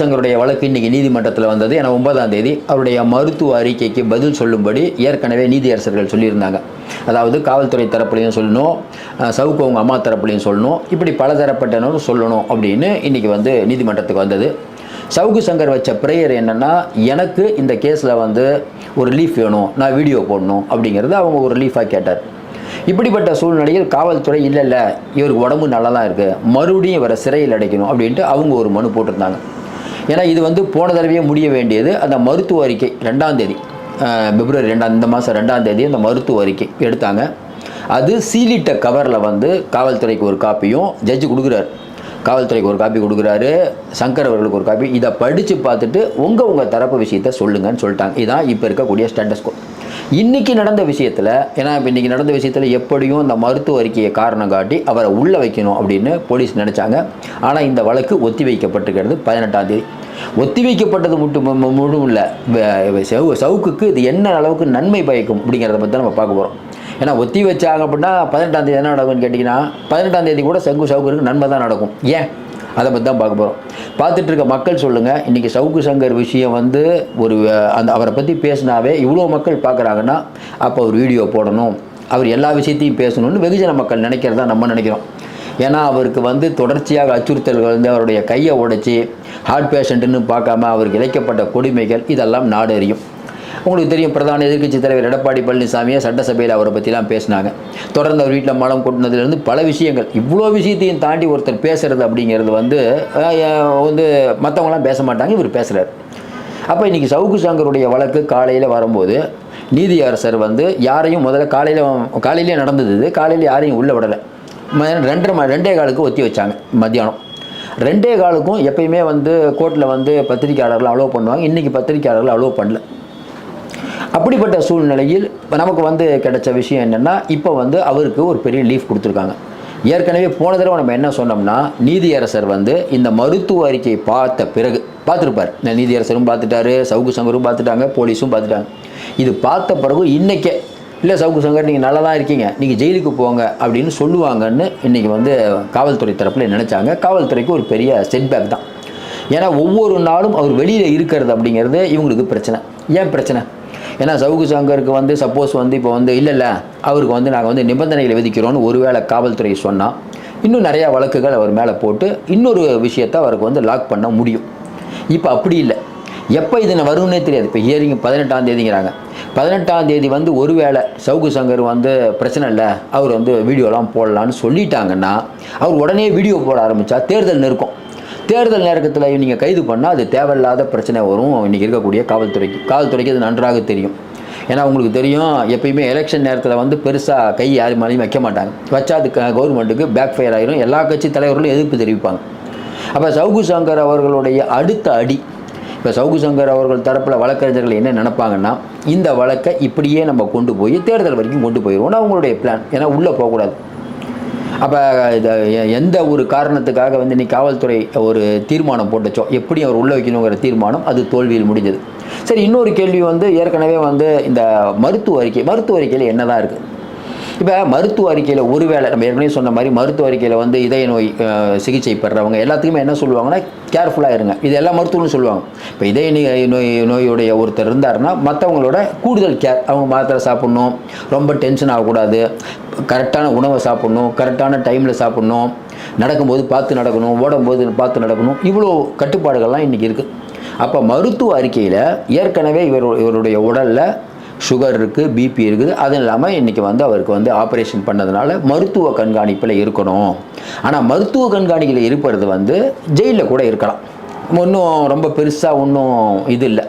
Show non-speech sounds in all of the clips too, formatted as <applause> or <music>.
சங்கருடைய வழக்கு இன்னைக்கு நீதிமன்றத்தில் வந்தது. ஏன்னா ஒன்பதாம் தேதி அவருடைய மருத்துவ அறிக்கைக்கு பதில் சொல்லும்படி ஏற்கனவே நீதியரசர்கள் சொல்லியிருந்தாங்க. அதாவது காவல்துறை தரப்புலையும் சொல்லணும் சவுக்கு அவங்க அம்மா தரப்புலையும் சொல்லணும் இப்படி பலதரப்பட்டனரும் சொல்லணும் அப்படின்னு இன்றைக்கி வந்து நீதிமன்றத்துக்கு வந்தது. சவுக்கு சங்கர் வச்ச ப்ரேயர் என்னென்னா எனக்கு இந்த கேஸில் வந்து ஒரு லீஃப் வேணும் நான் வீடியோ போடணும் அப்படிங்கிறது அவங்க ஒரு லீஃபாக கேட்டார். இப்படிப்பட்ட சூழ்நிலையில் காவல்துறை இல்லை இல்லை இவருக்கு உடம்பு நல்லா தான் இருக்குது மறுபடியும் இவரை சிறையில் அடைக்கணும் அப்படின்ட்டு அவங்க ஒரு மனு போட்டிருந்தாங்க. ஏன்னா இது வந்து போன தடவையே முடிய வேண்டியது அந்த மருத்துவ அறிக்கை ரெண்டாம் தேதி. பிப்ரவரி ரெண்டாம் இந்த மாதம் ரெண்டாம் தேதி அந்த மருத்துவ அறிக்கை எடுத்தாங்க. அது சீலிட்ட கவரில் வந்து காவல்துறைக்கு ஒரு காப்பியும் ஜட்ஜு கொடுக்குறாரு. காவல்துறைக்கு ஒரு காப்பி கொடுக்குறாரு சங்கர் அவர்களுக்கு ஒரு காப்பி. இதை படித்து பார்த்துட்டு உங்கள் உங்கள் தரப்பு விஷயத்த சொல்லுங்கன்னு சொல்லிட்டாங்க. இதான் இப்போ இருக்கக்கூடிய ஸ்டேட்டஸ் கோ இன்னைக்கு நடந்த விஷயத்தில் ஏன்னா இப்போ இன்றைக்கி நடந்த விஷயத்தில் எப்படியும் இந்த மருத்துவ அறிக்கையை காரணம் காட்டி அவரை உள்ளே வைக்கணும் அப்படின்னு போலீஸ் நினச்சாங்க. ஆனால் இந்த வழக்கு ஒத்தி வைக்கப்பட்டிருக்கிறது பதினெட்டாம் தேதி. ஒத்தி வைக்கப்பட்டது மட்டும் முழு இல்லை. சவு சவுக்குக்கு இது என்ன அளவுக்கு நன்மை பயக்கும் அப்படிங்கிறத பற்றி நம்ம பார்க்க போகிறோம் ஏன்னா ஒத்தி வச்சாங்க அப்படின்னா பதினெட்டாம் தேதி என்ன நடக்கும்னு கேட்டிங்கன்னா பதினெட்டாம் தேதி கூட செங்கு சவுக்கருக்கு நன்மை தான் நடக்கும். ஏன்? அதை பற்றி தான் பார்க்க போகிறோம் பார்த்துட்டு இருக்க மக்கள் சொல்லுங்கள் இன்றைக்கி சவுக்கு சங்கர் விஷயம் வந்து ஒரு அந்த அவரை பற்றி பேசினாவே இவ்வளோ மக்கள் பார்க்குறாங்கன்னா அப்போ ஒரு வீடியோ போடணும். அவர் எல்லா விஷயத்தையும் பேசணும்னு வெகுஜன மக்கள் நினைக்கிறதா நம்ம நினைக்கிறோம். ஏன்னா அவருக்கு வந்து தொடர்ச்சியாக அச்சுறுத்தல்கள் வந்து அவருடைய கையை உடைச்சி ஹார்ட் பேஷண்ட்டுன்னு பார்க்காம அவருக்கு இழைக்கப்பட்ட கொடுமைகள் இதெல்லாம் நாடு அறியும் உங்களுக்கு தெரியும் பிரதான எதிர்க்கட்சி தலைவர் எடப்பாடி பழனிசாமியை சட்டசபையில் அவரை பற்றிலாம் பேசினாங்க. தொடர்ந்து அவர் வீட்டில் மலம் கொட்டினதுலேருந்து பல விஷயங்கள். இவ்வளோ விஷயத்தையும் தாண்டி ஒருத்தர் பேசுறது அப்படிங்கிறது வந்து வந்து மற்றவங்களாம் பேச மாட்டாங்க இவர் பேசுகிறார் அப்போ இன்றைக்கி சவுக்கு சங்கருடைய வழக்கு காலையில் வரும்போது நீதியரசர் வந்து யாரையும் முதல்ல காலையில் காலையிலே நடந்தது இது. காலையில் யாரையும் உள்ளே விடலை. ரெண்டரை ம ரெண்டே காலுக்கு ஒத்தி வச்சாங்க மத்தியானம். ரெண்டே காலுக்கும் எப்பயுமே வந்து கோர்ட்டில் வந்து பத்திரிக்கையாளர்கள் அலோவ் பண்ணுவாங்க. இன்றைக்கி பத்திரிக்கையாளர்கள் அலோவ் பண்ணல. அப்படிப்பட்ட சூழ்நிலையில் நமக்கு வந்து கிடைச்ச விஷயம் என்னென்னா இப்போ வந்து அவருக்கு ஒரு பெரிய லீஃப் கொடுத்துருக்காங்க. ஏற்கனவே போன தடவை நம்ம என்ன சொன்னோம்னா நீதியரசர் வந்து இந்த மருத்துவ அறிக்கையை பார்த்த பிறகு பார்த்துருப்பார். இந்த நீதியரசரும் பார்த்துட்டாரு சவுக்கு சங்கரும் பார்த்துட்டாங்க போலீஸும் பார்த்துட்டாங்க. இது பார்த்த பிறகு இன்றைக்கே இல்லை சவுக்கு சங்கர் நீங்கள் நல்லா தான் இருக்கீங்க. நீங்கள் ஜெயிலுக்கு போங்க அப்படின்னு சொல்லுவாங்கன்னு இன்றைக்கி வந்து காவல்துறை தரப்பில் நினச்சாங்க. காவல்துறைக்கு ஒரு பெரிய செட்பேக் தான். ஏன்னா ஒவ்வொரு நாளும் அவர் வெளியில் இருக்கிறது அப்படிங்கிறது இவங்களுக்கு பிரச்சனை. ஏன் பிரச்சனை? ஏன்னா சவுக்கு சங்கருக்கு வந்து சப்போஸ் வந்து இப்போ வந்து இல்லை இல்லை அவருக்கு வந்து நாங்கள் வந்து நிபந்தனைகளை விதிக்கிறோன்னு ஒருவேளை காவல்துறை சொன்னால் இன்னும் நிறையா வழக்குகள் அவர் மேலே போட்டு இன்னொரு விஷயத்தை அவருக்கு வந்து லாக் பண்ண முடியும். இப்போ அப்படி இல்லை. எப்போ இது வரும்னே தெரியாது. இப்போ ஹியரிங் பதினெட்டாம் தேதிங்கிறாங்க. பதினெட்டாம் தேதி வந்து ஒருவேளை சவுக்கு சங்கர் வந்து பிரச்சனை இல்லை அவர் வந்து வீடியோலாம் போடலான்னு சொல்லிட்டாங்கன்னா அவர் உடனே வீடியோ போட ஆரம்பித்தா தேர்தல் நெருக்கம் தேர்தல் நேரத்தில் நீங்கள் கைது பண்ணால் அது தேவையில்லாத பிரச்சனை வரும். இன்றைக்கி இருக்கக்கூடிய காவல்துறைக்கு காவல்துறைக்கு அது நன்றாக தெரியும். ஏன்னா உங்களுக்கு தெரியும் எப்பயுமே எலெக்ஷன் நேரத்தில் வந்து பெருசாக கை யார் மேலேயும் வைக்க மாட்டாங்க. வச்சா அது கவர்மெண்ட்டுக்கு பேக் ஃபயர் ஆகிடும் எல்லா கட்சி தலைவர்களும் எதிர்ப்பு தெரிவிப்பாங்க. அப்போ சவுகு சங்கர் அவர்களுடைய அடுத்த அடி இப்போ சவுகு சங்கர் அவர்கள் தரப்பில் வழக்கறிஞர்கள் என்ன நினைப்பாங்கன்னா இந்த வழக்கை இப்படியே நம்ம கொண்டு போய் தேர்தல் வரைக்கும் கொண்டு போயிடுவோம் அவங்களுடைய பிளான் ஏன்னா உள்ளே போகக்கூடாது. அப்போ எந்த ஒரு காரணத்துக்காக வந்து இன்னைக்கு காவல்துறை ஒரு தீர்மானம் போட்டுச்சோ எப்படி அவர் உள்ள வைக்கணுங்கிற தீர்மானம் அது தோல்வியில் முடிஞ்சது. சரி இன்னொரு கேள்வி வந்து ஏற்கனவே வந்து இந்த மருத்துவ அறிக்கை மருத்துவ அறிக்கையில் என்னதான் இருக்குது இப்போ மருத்துவ அறிக்கையில் ஒருவேளை நம்ம ஏற்கனவே சொன்ன மாதிரி மருத்துவ அறிக்கையில் வந்து இதய நோய் சிகிச்சை பெறவங்க எல்லாத்துக்குமே என்ன சொல்லுவாங்கன்னா கேர்ஃபுல்லாக இருங்க. இது எல்லா மருத்துவம்னு சொல்லுவாங்க. இப்போ இதய நோய் நோய் நோயுடைய ஒருத்தர் இருந்தாருன்னா மற்றவங்களோட கூடுதல் கேர் அவங்க மாத்திரை சாப்பிட்ணும். ரொம்ப டென்ஷன் ஆகக்கூடாது. கரெக்டான உணவை சாப்பிட்ணும். கரெக்டான டைமில் சாப்பிட்ணும். நடக்கும்போது பார்த்து நடக்கணும். ஓடும்போது பார்த்து நடக்கணும். இவ்வளோ கட்டுப்பாடுகள்லாம் இன்றைக்கி இருக்குது அப்போ மருத்துவ அறிக்கையில் ஏற்கனவே இவர் இவருடைய உடலில் சுகர் இருக்குது பிபி இருக்குது. அதுவும் இல்லாமல் இன்றைக்கி வந்து அவருக்கு வந்து ஆப்ரேஷன் பண்ணதுனால மருத்துவ கண்காணிப்பில் இருக்கணும். ஆனால் மருத்துவ கண்காணிப்பில் இருப்பது வந்து ஜெயிலில் கூட இருக்கலாம். ஒன்றும் ரொம்ப பெருசாக ஒன்றும் இது இல்லை.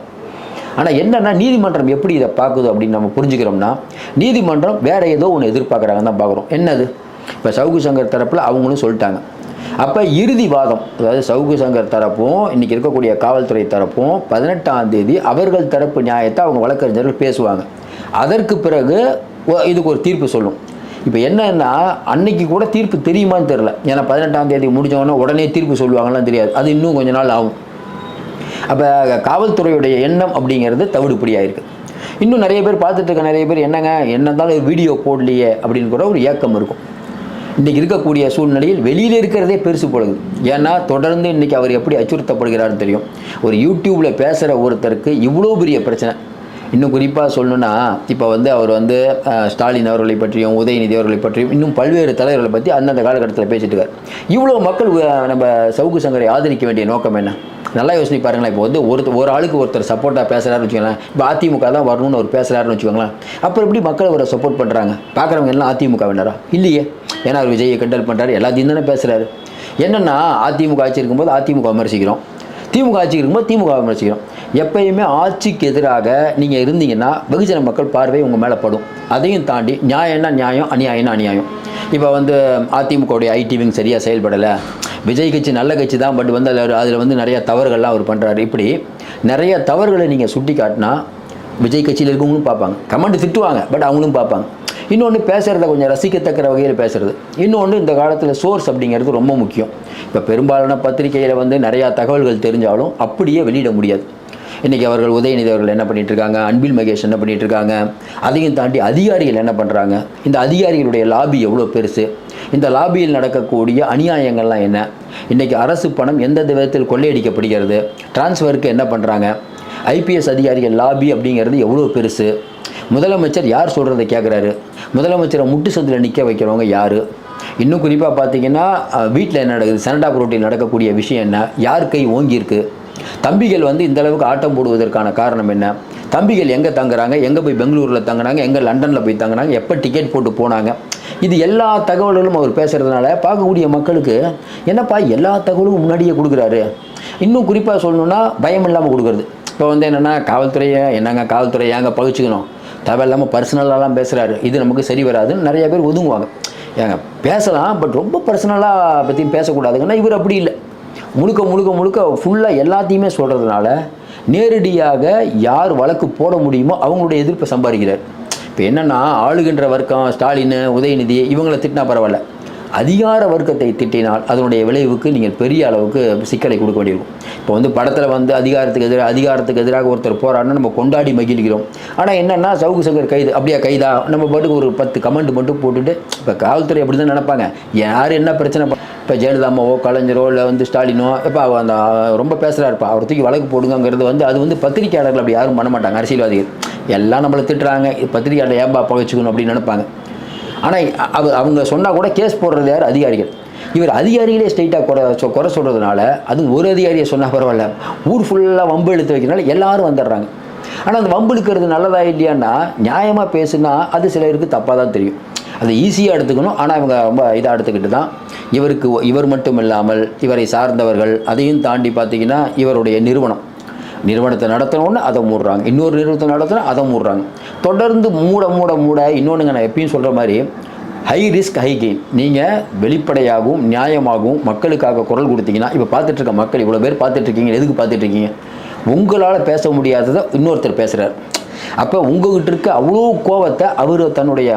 ஆனால் என்னென்னா நீதிமன்றம் எப்படி இதை பார்க்குது அப்படின்னு நம்ம புரிஞ்சுக்கிறோம்னா நீதிமன்றம் வேறு ஏதோ ஒன்று எதிர்பார்க்குறாங்கன்னு தான் பார்க்குறோம். என்னது? இப்போ சவுகு சங்கர் தரப்பில் அவங்களும் சொல்லிட்டாங்க. அப்போ இறுதி வாதம் அதாவது சவுகு சங்கர் தரப்பும் இன்றைக்கி இருக்கக்கூடிய காவல்துறை தரப்பும் பதினெட்டாம் தேதி அவர்கள் தரப்பு நியாயத்தை அவங்க வழக்கறிஞர்கள் பேசுவாங்க. அதற்கு பிறகு இதுக்கு ஒரு தீர்ப்பு சொல்லும். இப்போ என்னன்னா அன்னைக்கு கூட தீர்ப்பு தெரியுமான்னு தெரில ஏன்னா பதினெட்டாம் தேதி முடிஞ்சவொடனே உடனே தீர்ப்பு சொல்லுவாங்கலாம் தெரியாது. அது இன்னும் கொஞ்ச நாள் ஆகும். அப்போ காவல்துறையுடைய எண்ணம் அப்படிங்கிறது தவிடுபடியாக இருக்குது இன்னும் நிறைய பேர் பார்த்துட்டு இருக்க நிறைய பேர் என்னங்க என்ன இருந்தாலும் வீடியோ போடலையே அப்படின்னு கூட ஒரு ஏக்கம் இருக்கும். இன்றைக்கி இருக்கக்கூடிய சூழ்நிலையில் வெளியில் இருக்கிறதே பெருசு போடுது ஏன்னா தொடர்ந்து இன்றைக்கி அவர் எப்படி அச்சுறுத்தப்படுகிறாருன்னு தெரியும். ஒரு யூடியூப்பில் பேசுகிற ஒருத்தருக்கு இவ்வளோ பெரிய பிரச்சனை. இன்னும் குறிப்பாக சொல்லணும்னா இப்போ வந்து அவர் வந்து ஸ்டாலின் அவர்களை பற்றியும் உதயநிதி அவர்களை பற்றியும் இன்னும் பல்வேறு தலைவர்களை பற்றி அந்தந்த காலகட்டத்தில் பேசிட்டு இருக்காரு. இவ்வளோ மக்கள் நம்ம சவுக்கு சங்கரை ஆதரிக்க வேண்டிய நோக்கம் என்ன? நல்லா யோசனை பாருங்களேன். இப்போ வந்து ஒரு ஒரு ஆளுக்கு ஒருத்தர் சப்போர்ட்டாக பேசுகிறாருன்னு வச்சுக்கோங்களேன். இப்போ அதிமுக தான் வரணும்னு ஒரு பேசுகிறாருன்னு வச்சுக்கோங்களேன். அப்புறம் எப்படி மக்கள் அவரை சப்போர்ட் பண்ணுறாங்க பார்க்குறவங்க எல்லாம் அதிமுக வேண்டாரா இல்லையே. ஏன்னா அவர் விஜயை கண்டல் பண்ணுறாரு எல்லாத்தையும் தானே பேசுகிறாரு என்னென்னா அதிமுக ஆட்சி இருக்கும்போது அதிமுக விமர்சிக்கிறோம். திமுக ஆட்சி இருக்கும்போது திமுக விமர்சிக்கிறோம். எப்பயுமே ஆட்சிக்கு எதிராக நீங்கள் இருந்தீங்கன்னா வெகுஜன மக்கள் பார்வை உங்கள் மேலே படும். அதையும் தாண்டி நியாயம்னா நியாயம் அநியாயம்னா அநியாயம். இப்போ வந்து அதிமுகவுடைய ஐடி விங் சரியாக செயல்படலை. விஜய் கட்சி நல்ல கட்சி தான் பட் வந்து அதில் அதில் வந்து நிறைய தவறுகள்லாம் அவர் பண்ணுறாரு இப்படி நிறைய தவறுகளை நீங்கள் சுட்டி காட்டினா விஜய் கட்சியில் இருக்கவங்களும் பார்ப்பாங்க. கமெண்ட் திட்டுவாங்க பட் அவங்களும் பார்ப்பாங்க. இன்னொன்று பேசுகிறத கொஞ்சம் ரசிக்கத்தக்கிற வகையில் பேசுகிறது இன்னொன்று இந்த காலத்தில் சோர்ஸ் அப்படிங்கிறது ரொம்ப முக்கியம். இப்போ பெரும்பாலான பத்திரிகையில் வந்து நிறையா தகவல்கள் தெரிஞ்சாலும் அப்படியே வெளியிட முடியாது. இன்றைக்கி அவர்கள் உதயநிதி அவர்கள் என்ன பண்ணிட்டு இருக்காங்க அன்பில் மகேஷ் என்ன பண்ணிட்டு இருக்காங்க அதையும் தாண்டி அதிகாரிகள் என்ன பண்ணுறாங்க இந்த அதிகாரிகளுடைய லாபி எவ்வளோ பெருசு? இந்த லாபியில் நடக்கக்கூடிய அநியாயங்கள்லாம் என்ன? இன்றைக்கி அரசு பணம் எந்தெந்த விதத்தில் கொள்ளையடிக்கப்படுகிறது? டிரான்ஸ்ஃபருக்கு என்ன பண்ணுறாங்க ஐபிஎஸ் அதிகாரிகள் லாபி அப்படிங்கிறது எவ்வளோ பெருசு? முதலமைச்சர் யார் சொல்கிறத கேட்குறாரு முதலமைச்சரை முட்டு சந்தில் நிற்க வைக்கிறவங்க யார்? இன்னும் குறிப்பாக பார்த்தீங்கன்னா வீட்டில் என்ன நடக்குது? செனடா புரோட்டில் நடக்கக்கூடிய விஷயம் என்ன? யார் கை ஓங்கியிருக்கு? தம்பிகள் வந்து இந்த அளவுக்கு ஆட்டம் போடுவதற்கான காரணம் என்ன? தம்பிகள் எங்கே தங்குறாங்க? எங்கே போய் பெங்களூரில் தங்குனாங்க எங்கே லண்டனில் போய் தங்குனாங்க எப்போ டிக்கெட் போட்டு போனாங்க? இது எல்லா தகவல்களும் அவர் பேசுகிறதுனால பார்க்கக்கூடிய மக்களுக்கு என்னப்பா எல்லா தகவலும் முன்னாடியே கொடுக்குறாரு. இன்னும் குறிப்பாக சொல்லணுன்னா பயம் இல்லாமல் கொடுக்குறது. இப்போ வந்து என்னென்னா காவல்துறையை என்னங்க காவல்துறையை ஏங்க பகிச்சுக்கணும்? தேவையில்லாமல் பர்சனலாலாம் பேசுகிறாரு இது நமக்கு சரி வராதுன்னு நிறைய பேர் ஒதுங்குவாங்க. ஏங்க பேசலாம் பட் ரொம்ப பர்சனலாக பற்றி பேசக்கூடாதுங்கன்னா இவர் அப்படி இல்லை. முழுக்க முழுக்க முழுக்க ஃபுல்லாக எல்லாத்தையுமே சொல்கிறதுனால நேரடியாக யார் வழக்கு போட முடியுமோ அவங்களுடைய எதிர்ப்பை சம்பாதிக்கிறார். இப்போ என்னென்னா ஆளுகின்ற வர்க்கம் ஸ்டாலின் உதயநிதி இவங்களை திட்டினா பரவாயில்ல. அதிகார வர்க்கத்தை திட்டினால் அதனுடைய விளைவுக்கு நீங்கள் பெரிய அளவுக்கு சிக்கலை கொடுக்க வேண்டியிருக்கும். இப்போ வந்து படத்தில் வந்து அதிகாரத்துக்கு எதிராக அதிகாரத்துக்கு எதிராக ஒருத்தர் போராடினா நம்ம கொண்டாடி மகிழ்கிறோம். ஆனால் என்னென்னா சவுக்கு சங்கர் கைது அப்படியே கைதா? நம்ம பாட்டுக்கு ஒரு பத்து கமெண்ட் மட்டும் போட்டுட்டு இப்போ காவல்துறை அப்படி தான் நினைப்பாங்க. யார் என்ன பிரச்சனை இப்போ ஜெயலலிதாமாவோ கலைஞரோ இல்லை வந்து ஸ்டாலினோ இப்போ அந்த ரொம்ப பேசுகிறாருப்பா அவர் தூக்கி வழக்கு போடுங்கிறது வந்து அது வந்து பத்திரிக்கையாளர்கள் அப்படி யாரும் பண்ண மாட்டாங்க அரசியல்வாதிகள். எல்லாம் நம்மளை திட்டுறாங்க இது பத்திரிக்கையாளர் ஏன்பா பகச்சுக்கணும் அப்படின்னு நினைப்பாங்க. ஆனால் அவ அவங்க சொன்னால் கூட கேஸ் போடுறது யார்? அதிகாரிகள். இவர் அதிகாரிகளே ஸ்ட்ரைட்டாக குறை சொ- குறை சொல்கிறதுனால அதுவும் ஒரு அதிகாரியை சொன்னால் பரவாயில்ல. ஊர் ஃபுல்லாக வம்பு எடுத்து வைக்கிறனால எல்லாரும் வந்துடுறாங்க. ஆனால் அந்த வம்பு இழுக்கிறது நல்லதா இல்லையான்னா நியாயமாக பேசுனா அது சிலருக்கு தப்பாக தான் தெரியும். அதை ஈஸியாக எடுத்துக்கணும். ஆனால் இவங்க ரொம்ப இதாக எடுத்துக்கிட்டு தான். இவருக்கு இவர் மட்டும் இல்லாமல் இவரை சார்ந்தவர்கள் அதையும் தாண்டி பார்த்தீங்கன்னா இவருடைய நிறுவனம். நிறுவனத்தை நடத்தணும்னு அதை மூடுறாங்க. இன்னொரு நிறுவனத்தை நடத்தினா அதை மூடுறாங்க. தொடர்ந்து மூட மூட மூட இன்னொன்றுங்க நான் எப்பயும் சொல்கிற மாதிரி ஹை ரிஸ்க் ஹை கெயின் நீங்கள் வெளிப்படையாகவும் நியாயமாகவும் மக்களுக்காக குரல் கொடுத்தீங்கன்னா இப்போ பார்த்துட்ருக்க மக்கள் இவ்வளோ பேர் பார்த்துட்ருக்கீங்க எதுக்கு பார்த்துட்ருக்கீங்க உங்களால் பேச முடியாததை இன்னொருத்தர் பேசுகிறார் அப்போ உங்ககிட்ட இருக்க அவ்வளோ கோவத்தை அவர் தன்னுடைய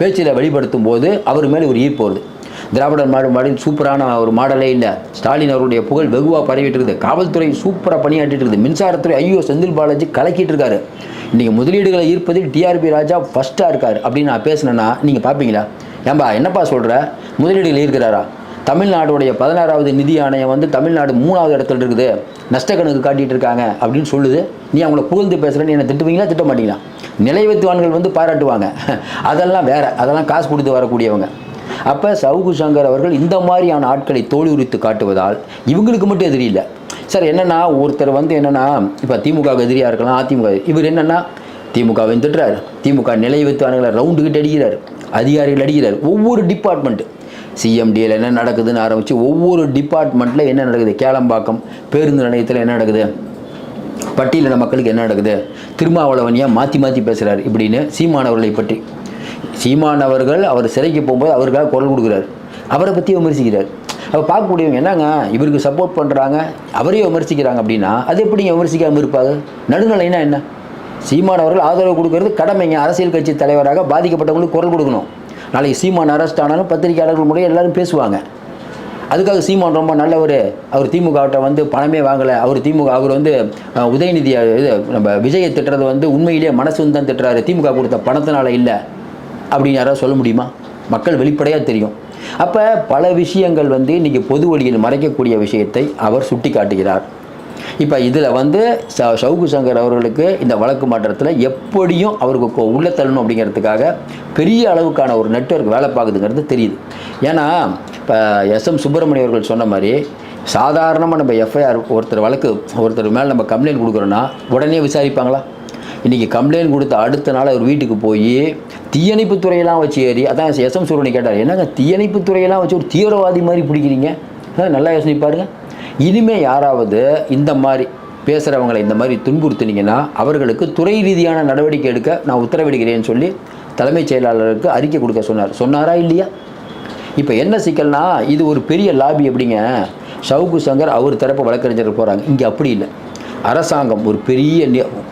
பேச்சில் வெளிப்படுத்தும் போது அவர் மேலே ஒரு ஈர்ப்பு வருது. திராவிடர் மாடு மாடல் சூப்பரான ஒரு மாடலே இல்லை. ஸ்டாலின் அவருடைய புகழ் வெகுவாக பரவிட்டு இருக்குது காவல்துறை சூப்பராக பணியாற்றிட்டு இருக்குது மின்சாரத்துறை ஐயோ செந்தில் பாலாஜி கலக்கிட்டு இருக்காரு இன்றைக்கி முதலீடுகளை ஈர்ப்பதில் டிஆர்பி ராஜா ஃபஸ்ட்டாக இருக்கார். அப்படின்னு நான் பேசுனேன்னா நீங்கள் பார்ப்பீங்களா ஏன்பா என்னப்பா சொல்கிற முதலீடுகள் ஈர்க்கிறாரா? தமிழ்நாடுடைய பதினாறாவது நிதி ஆணையம் வந்து தமிழ்நாடு மூணாவது இடத்துல இருக்குது. நஷ்ட கணக்கு காட்டிகிட்டு இருக்காங்க அப்படின்னு சொல்லுது. நீ அவங்கள புகழ்ந்து பேசுகிறேன்னு என்ன திட்டுவீங்களா திட்ட மாட்டீங்களா? நிலைவத்துவான்கள் வந்து பாராட்டுவாங்க. <laughs> அதெல்லாம் வேற. அதெல்லாம் காசு கொடுத்து வரக்கூடியவங்க. அப்போ சவுகு சங்கர் அவர்கள் இந்த மாதிரியான ஆட்களை தோழி உரித்து காட்டுவதால் இவங்களுக்கு மட்டும் எதிரி இல்லை. சார் என்னென்னா ஒருத்தர் வந்து என்னென்னா இப்போ திமுக எதிரியாக இருக்கலாம் அதிமுக இவர் என்னென்னா திமுகவை திட்டுறாரு. திமுக நிலை வைத்துவானுங்களை ரவுண்டுக்கிட்டு அடிக்கிறார். அதிகாரிகள் அடிக்கிறார். ஒவ்வொரு டிபார்ட்மெண்ட்டு சிஎம்டியில் என்ன நடக்குதுன்னு ஆரம்பித்து ஒவ்வொரு டிபார்ட்மெண்ட்டில் என்ன நடக்குது? கேளம்பாக்கம் பேருந்து நிலையத்தில் என்ன நடக்குது? பட்டியலின மக்களுக்கு என்ன நடக்குது? திருமாவளவனியாக மாற்றி மாற்றி பேசுகிறார் இப்படின்னு சீமானவர்களை பற்றி சீமான் அவர்கள் அவர் சிறைக்கு போகும்போது அவருக்காக குரல் கொடுக்குறாரு. அவரை பற்றி விமர்சிக்கிறார். அப்போ பார்க்கக்கூடியவங்க என்னங்க? இவருக்கு சப்போர்ட் பண்ணுறாங்க அவரையும் விமர்சிக்கிறாங்க அப்படின்னா அது எப்படிங்க விமர்சிக்காமல் இருப்பாங்க? நடுநிலைனா என்ன? சீமான் அவர்கள் ஆதரவு கொடுக்கறது கடமைங்க அரசியல் கட்சி தலைவராக பாதிக்கப்பட்டவங்களுக்கு குரல் கொடுக்கணும். நாளைக்கு சீமான் அரெஸ்ட் ஆனாலும் பத்திரிகையாளர்கள் முறையில் எல்லாரும் பேசுவாங்க. அதுக்காக சீமான் ரொம்ப நல்லவர் அவர் திமுகவிட்ட வந்து பணமே வாங்கலை. அவர் திமுக அவர் வந்து உதயநிதி இது நம்ம விஜயை திட்டுறது வந்து உண்மையிலேயே மனசு வந்து தான் திட்டுறாரு. திமுக கொடுத்த பணத்தினால இல்லை. அப்படின்னு யாராவது சொல்ல முடியுமா? மக்கள் வெளிப்படையாக தெரியும். அப்போ பல விஷயங்கள் வந்து இன்றைக்கி பொது வழியில் மறைக்கக்கூடிய விஷயத்தை அவர் சுட்டி காட்டுகிறார் இப்போ இதில் வந்து ச சவுகு சங்கர் அவர்களுக்கு இந்த வழக்கு மாற்றத்தில் எப்படியும் அவருக்கு கொ- உள்ள தள்ளணும் அப்படிங்கிறதுக்காக பெரிய அளவுக்கான ஒரு நெட்வொர்க் வேலை பார்க்குதுங்கிறது தெரியுது. ஏன்னா இப்போ எஸ்எம் சுப்பிரமணிய அவர்கள் சொன்ன மாதிரி சாதாரணமாக நம்ம எஃப்ஐஆர் ஒருத்தர் வழக்கு ஒருத்தர் மேலே நம்ம கம்ப்ளைண்ட் கொடுக்குறோன்னா உடனே விசாரிப்பாங்களா? இன்றைக்கி கம்ப்ளைண்ட் கொடுத்த அடுத்த நாள் அவர் வீட்டுக்கு போய் தீயணைப்பு துறையெல்லாம் வச்சு ஏறி அதான் எஸ்எம் சூரணி கேட்டார் என்னங்க தீயணைப்பு துறையெல்லாம் வச்சு ஒரு தீவிரவாதி மாதிரி பிடிக்கிறீங்க? நல்லா யோசனை பாருங்க. இனிமே யாராவது இந்த மாதிரி பேசுகிறவங்களை இந்த மாதிரி துன்புறுத்துனீங்கன்னா அவர்களுக்கு துறை ரீதியான நடவடிக்கை எடுக்க நான் உத்தரவிடுகிறேன்னு சொல்லி தலைமைச் செயலாளருக்கு அறிக்கை கொடுக்க சொன்னார். சொன்னாரா இல்லையா? இப்போ என்ன சிக்கல்னா இது ஒரு பெரிய லாபி எப்படிங்க? ஷவுகு சங்கர் அவர் தரப்பு வழக்கறிஞர் போகிறாங்க இங்கே அப்படி இல்லை. அரசாங்கம் ஒரு பெரிய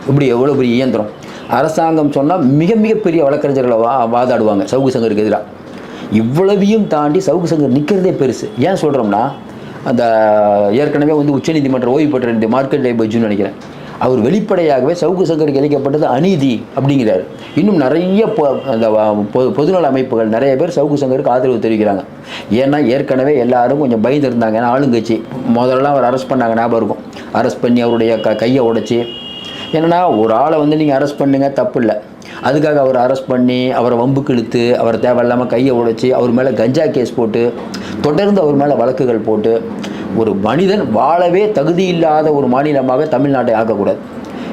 இப்படி எவ்வளோ பெரிய இயந்திரம்? அரசாங்கம் சொன்னால் மிக மிக பெரிய வழக்கறிஞர்களை வா வாதாடுவாங்க சவுக்கு சங்கருக்கு எதிராக இவ்வளவையும் தாண்டி சவுக்கு சங்கர் நிற்கிறதே பெருசு. ஏன் சொல்கிறோம்னா அந்த ஏற்கனவே வந்து உச்சநீதிமன்றம் ஓய்வு பெற்ற இந்த மார்க்கெட் பஜ்ஜுன்னு நினைக்கிறேன். அவர் வெளிப்படையாகவே சவுக்கு சங்கருக்கு இழைக்கப்பட்டது அநீதி அப்படிங்கிறார். இன்னும் நிறைய அந்த பொதுநல அமைப்புகள் நிறைய பேர் சவுக்கு சங்கருக்கு ஆதரவு தெரிவிக்கிறாங்க. ஏன்னா ஏற்கனவே எல்லாரும் கொஞ்சம் பயந்து இருந்தாங்க ஏன்னா ஆளுங்கட்சி முதல்லலாம் அவர் அரெஸ்ட் பண்ணாங்க ஞாபகம் இருக்கும். அரெஸ்ட் பண்ணி அவருடைய க கையை உடைச்சி. என்னன்னா ஒரு ஆளை வந்து நீங்கள் அரெஸ்ட் பண்ணுங்க தப்பு இல்லை. அதுக்காக அவர் அரெஸ்ட் பண்ணி அவரை வம்புக்கு இழுத்து அவரை தேவையில்லாமல் கையை உடைச்சி அவர் மேலே கஞ்சா கேஸ் போட்டு தொடர்ந்து அவர் மேலே வழக்குகள் போட்டு ஒரு மனிதன் வாழவே தகுதி இல்லாத ஒரு மாநிலமாக தமிழ்நாட்டை ஆக்கக்கூடாது.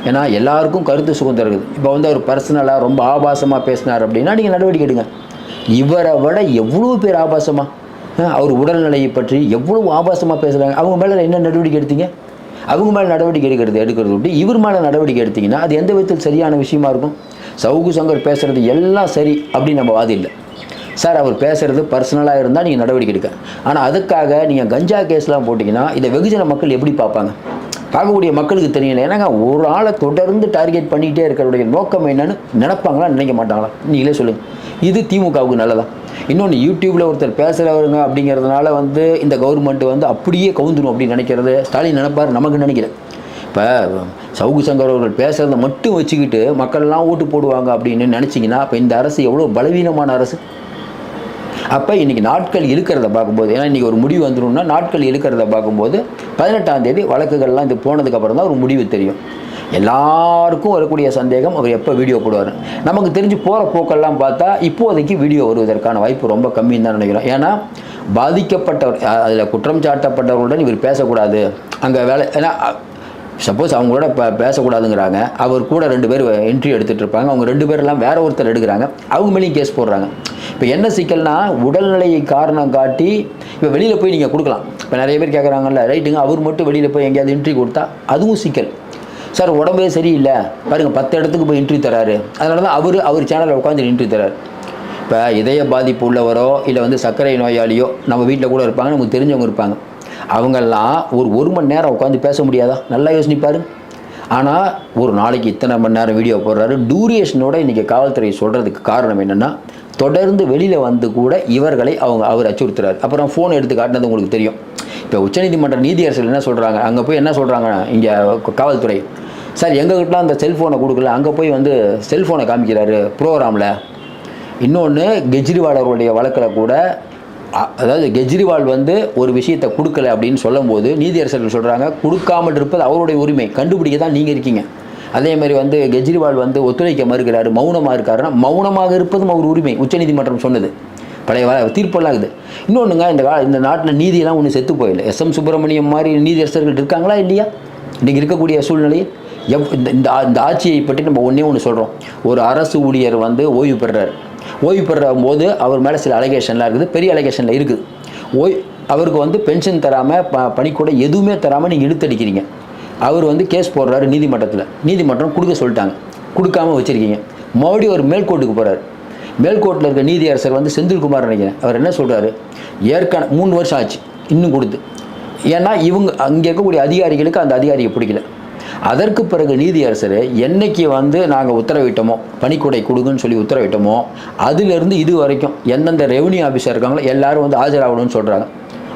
ஏன்னா எல்லாருக்கும் கருத்து சுதந்திரம் இருக்குது. இப்போ வந்து அவர் பர்சனலாக ரொம்ப ஆபாசமாக பேசினார் அப்படின்னா நீங்கள் நடவடிக்கை எடுங்க. இவரை விட எவ்வளோ பேர் ஆபாசமாக அவர் உடல்நிலையை பற்றி எவ்வளோ ஆபாசமாக பேசுகிறாங்க அவங்க மேலே என்ன நடவடிக்கை எடுத்தீங்க? அவங்க மேலே நடவடிக்கை எடுக்கிறது எடுக்கிறது விட்டு இவர் மேலே நடவடிக்கை எடுத்தீங்கன்னா அது எந்த விதத்தில் சரியான விஷயமா இருக்கும்? சவுகு சங்கர் பேசுகிறது எல்லாம் சரி அப்படின்னு நம்ம வாதி இல்லை சார் அவர் பேசுகிறது பர்சனலாக இருந்தால் நீங்கள் நடவடிக்கை எடுக்க ஆனால் அதுக்காக நீங்கள் கஞ்சா கேஸ்லாம் போட்டிங்கன்னா இதை வெகுஜன மக்கள் எப்படி பார்ப்பாங்க? பார்க்கக்கூடிய மக்களுக்கு தெரியல. ஏன்னாங்க ஒரு ஆளை தொடர்ந்து டார்கெட் பண்ணிகிட்டே இருக்கிறவுடைய நோக்கம் என்னன்னு நினைப்பாங்களா நினைக்க மாட்டாங்களா? நீங்களே சொல்லுங்கள் இது திமுகவுக்கு நல்லதா? இன்னொன்று யூடியூப்பில் ஒருத்தர் பேசுகிறவருங்க அப்படிங்கிறதுனால வந்து இந்த கவர்மெண்ட் வந்து அப்படியே கவுந்துடும் அப்படின்னு நினைக்கிறது. ஸ்டாலின் நினைப்பார் நமக்கு நினைக்கிறேன் இப்போ சவுகு சங்கர் அவர்கள் பேசுகிறத மட்டும் வச்சுக்கிட்டு மக்கள்லாம் ஓட்டு போடுவாங்க அப்படின்னு நினச்சிங்கன்னா இப்போ இந்த அரசு எவ்வளோ பலவீனமான அரசு? அப்போ இன்றைக்கி நாட்கள் இழுக்கிறத பார்க்கும்போது ஏன்னா இன்றைக்கி ஒரு முடிவு வந்துடும்னா நாட்கள் இழுக்கிறத பார்க்கும்போது பதினெட்டாம் தேதி வழக்குகள்லாம் இது போனதுக்கப்புறம் தான் ஒரு முடிவு தெரியும். எல்லாருக்கும் வரக்கூடிய சந்தேகம் அவர் எப்போ வீடியோ போடுவார். நமக்கு தெரிஞ்சு போகிற போக்கெல்லாம் பார்த்தா இப்போதைக்கு வீடியோ வருவதற்கான வாய்ப்பு ரொம்ப கம்மின்னு தான் நினைக்கிறோம். ஏன்னா பாதிக்கப்பட்டவர் அதில் குற்றம் சாட்டப்பட்டவர்களுடன் இவர் பேசக்கூடாது. அங்கே வேலை ஏன்னா சப்போஸ் அவங்களோட இப்போ பேசக்கூடாதுங்கிறாங்க. அவர் கூட ரெண்டு பேர் என்ட்ரி எடுத்துகிட்டு இருப்பாங்க அவங்க ரெண்டு பேரெல்லாம் வேற ஒருத்தர் எடுக்கிறாங்க. அவங்க மேலேயும் கேஸ் போடுறாங்க. இப்போ என்ன சிக்கல்னா உடல்நிலையை காரணம் காட்டி இப்போ வெளியில் போய் நீங்கள் கொடுக்கலாம். இப்போ நிறைய பேர் கேட்குறாங்கல்ல ரைட்டுங்க அவர் மட்டும் வெளியில் போய் எங்கேயாவது இன்ட்ரி கொடுத்தா அதுவும் சிக்கல். சார் உடம்பே சரியில்லை. பாருங்க பத்து இடத்துக்கு போய் இன்ட்ரி தராரு. அதனால தான் அவர் அவர் சேனலில் உட்காந்து இன்ட்ரி தராரு. இப்போ இதய பாதிப்பு உள்ளவரோ இல்லை வந்து சர்க்கரை நோயாளியோ நம்ம வீட்டில் கூட இருப்பாங்க நமக்கு தெரிஞ்சவங்க இருப்பாங்க. அவங்கெல்லாம் ஒரு ஒரு மணி நேரம் உட்காந்து பேச முடியாதா? நல்லா யோசிப்பாரு. ஆனால் ஒரு நாளைக்கு இத்தனை மணி நேரம் வீடியோ போடுறாரு. டூரியேஷனோட இன்றைக்கி காவல்துறை சொல்கிறதுக்கு காரணம் என்னென்னா தொடர்ந்து வெளியில் வந்து கூட இவர்களை அவங்க அவர் அச்சுறுத்துறாரு. அப்புறம் ஃபோன் எடுத்து காட்டினது உங்களுக்கு தெரியும். இப்போ உச்சநீதிமன்ற நீதியரசர் என்ன சொல்கிறாங்க அங்கே போய் என்ன சொல்கிறாங்க இங்கே காவல்துறை. சார் எங்ககிட்டலாம் அந்த செல்ஃபோனை கொடுக்கல. அங்கே போய் வந்து செல்ஃபோனை காமிக்கிறாரு. ப்ரோக்ராமில் இன்னொன்று கெஜ்ரிவால் வழக்கில் கூட அதாவது கெஜ்ரிவால் வந்து ஒரு விஷயத்தை கொடுக்கல அப்படின்னு சொல்லும்போது நீதியரசர்கள் சொல்கிறாங்க கொடுக்காமல் இருப்பது அவருடைய உரிமை. கண்டுபிடிக்க தான் நீங்கள் இருக்கீங்க. அதே மாதிரி வந்து கெஜ்ரிவால் வந்து ஒத்துழைக்க மறுக்கிறாரு மௌனமாக இருக்காருன்னா மௌனமாக இருப்பதும் அவர் உரிமை உச்சநீதிமன்றம் சொன்னது. பழைய வ- தீர்ப்பெல்லாம் இருக்குது இன்னொன்றுங்க இந்த கா இந்த நாட்டில் நீதியெல்லாம் ஒன்று செத்து போயிடல எஸ். எம். சுப்பிரமணியம் மாதிரி நீதியரசர்கள் இருக்காங்களா இல்லையா? இன்றைக்கி இருக்கக்கூடிய சூழ்நிலை எவ் இந்த இந்த இந்த ஆட்சியை பற்றி நம்ம ஒன்றே ஒன்று சொல்கிறோம் ஒரு அரசு ஊழியர் வந்து ஓய்வு பெறார் ஓய்வு பெறுற போது அவர் மேலே சில அலிகேஷன்லாம் இருக்குது. பெரிய அலிகேஷனில் இருக்குது. ஓய் அவருக்கு வந்து பென்ஷன் தராமல் ப பணிக்கூட எதுவுமே தராமல் நீங்கள் இழுத்தடிக்கிறீங்க. அவர் வந்து கேஸ் போடுறாரு நீதிமன்றத்தில். நீதிமன்றம் கொடுக்க சொல்லிட்டாங்க. கொடுக்காம வச்சுருக்கீங்க. மறுபடியும் ஒரு மேல்கோட்டுக்கு போகிறார் மேல்கோட்டில் இருக்க நீதியரசர் வந்து செந்தில்குமார் நினைக்கிறேன். அவர் என்ன சொல்கிறாரு ஏற்கனவே மூணு வருஷம் ஆச்சு. இன்னும் கொடுத்து. ஏன்னா இவங்க அங்கே இருக்கக்கூடிய அதிகாரிகளுக்கு அந்த அதிகாரியை பிடிக்கல. அதற்கு பிறகு நீதியரசர் என்னைக்கு வந்து நாங்கள் உத்தரவிட்டோமோ பணிக்கூடை கொடுங்கன்னு சொல்லி உத்தரவிட்டோமோ அதுலேருந்து இது வரைக்கும் எந்தெந்த ரெவன்யூ ஆஃபீஸர் இருக்காங்களோ எல்லாரும் வந்து ஆஜராகணும்னு சொல்கிறாங்க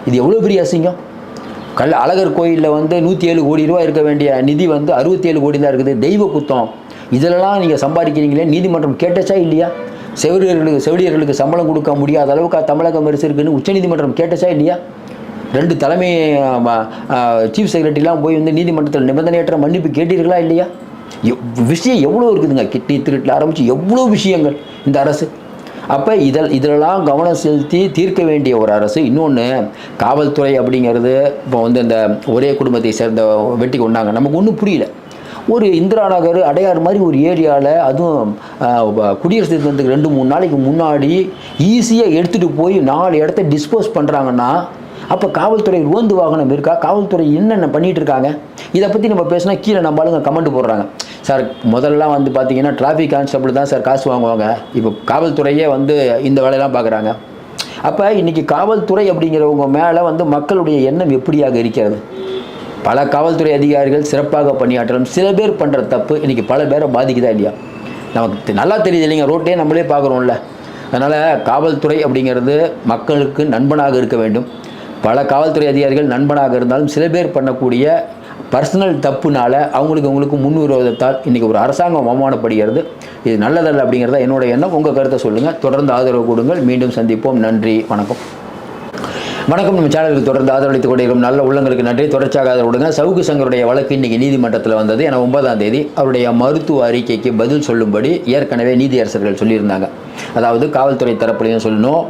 இது எவ்வளோ பெரிய அசிங்கம்? கல் அழகர் கோயிலில் வந்து நூற்றி ஏழு கோடி ரூபா இருக்க வேண்டிய நிதி வந்து அறுபத்தி ஏழு கோடி தான் இருக்குது. தெய்வ குத்தம். இதிலெல்லாம் நீங்கள் சம்பாதிக்கிறீங்களே நீதிமன்றம் கேட்டச்சா இல்லையா? செவிலியர்களுக்கு செவிலியர்களுக்கு சம்பளம் கொடுக்க முடியாத அளவுக்கு தமிழகம் அரசு இருக்குன்னு உச்சநீதிமன்றம் கேட்டச்சா இல்லையா? ரெண்டு தலைமை சீஃப் செக்ரட்டரிலாம் போய் வந்து நீதிமன்றத்தில் நிபந்தனையற்ற மன்னிப்பு கேட்டீர்களா இல்லையா? எவ்- விஷயம் எவ்வளோ இருக்குதுங்க? கிட்னி திருட்டில் ஆரம்பித்து எவ்வளோ விஷயங்கள் இந்த அரசு? அப்போ இதில் இதிலெல்லாம் கவனம் செலுத்தி தீர்க்க வேண்டிய ஒரு அரசு. இன்னொன்று காவல்துறை அப்படிங்கிறது இப்போ வந்து இந்த ஒரே குடும்பத்தை சேர்ந்த வெட்டி கொண்டாங்க. நமக்கு ஒன்றும் புரியல. ஒரு இந்திரா நகர் அடையார் மாதிரி ஒரு ஏரியாவில் அதுவும் குடியரசு தினத்துக்கு ரெண்டு மூணு நாளைக்கு முன்னாடி ஈஸியாக எடுத்துகிட்டு போய் நாலு இடத்த டிஸ்போஸ் பண்ணுறாங்கன்னா அப்போ காவல்துறை ரோந்து வாகனம் இருக்கா? காவல்துறை என்னென்ன பண்ணிட்டு இருக்காங்க இதை பற்றி நம்ம பேசினா கீழே நம்ம ஆளுங்க கமெண்ட் போடுறாங்க. சார் முதல்லலாம் வந்து பார்த்தீங்கன்னா டிராஃபிக் கான்ஸ்டபிள் தான் சார் காசு வாங்குவாங்க. இப்போ காவல்துறையே வந்து இந்த வேலையெல்லாம் பார்க்குறாங்க அப்போ இன்றைக்கி காவல்துறை அப்படிங்கிறவங்க மேலே வந்து மக்களுடைய எண்ணம் எப்படியாக இருக்கிறது? பல காவல்துறை அதிகாரிகள் சிறப்பாக பணியாற்றலாம் சில பேர் பண்ணுற தப்பு இன்றைக்கி பல பேரை பாதிக்குதா இல்லையா? நமக்கு நல்லா தெரியுது இல்லைங்க ரோட்டே நம்மளே பார்க்குறோம்ல அதனால் காவல்துறை அப்படிங்கிறது மக்களுக்கு நண்பனாக இருக்க வேண்டும். பல காவல்துறை அதிகாரிகள் நண்பனாக இருந்தாலும் சில பேர் பண்ணக்கூடிய பர்சனல் தப்புனால அவங்களுக்கு அவங்களுக்கு முன்விரோதத்தால் இன்றைக்கி ஒரு அரசாங்கம் அவமானப்படுகிறது. இது நல்லதல்ல அப்படிங்கிறத என்னோட எண்ணம். உங்கள் கருத்தை சொல்லுங்கள் தொடர்ந்து ஆதரவு கொடுங்கள். மீண்டும் சந்திப்போம். நன்றி. வணக்கம். வணக்கம். நம்ம சேனலுக்கு தொடர்ந்து ஆதரவளித்துக் கொண்டிருக்கும் நல்ல உள்ளங்களுக்கு நன்றி. தொடர்ச்சியாக ஆதரவு கொடுங்க. சவுக்கு சங்கருடைய வழக்கு இன்றைக்கி நீதிமன்றத்தில் வந்தது. என ஒன்பதாம் தேதி அவருடைய மருத்துவ அறிக்கைக்கு பதில் சொல்லும்படி ஏற்கனவே நீதியரசர்கள் சொல்லியிருந்தாங்க. அதாவது காவல்துறை தரப்புலையும் சொல்லணும்.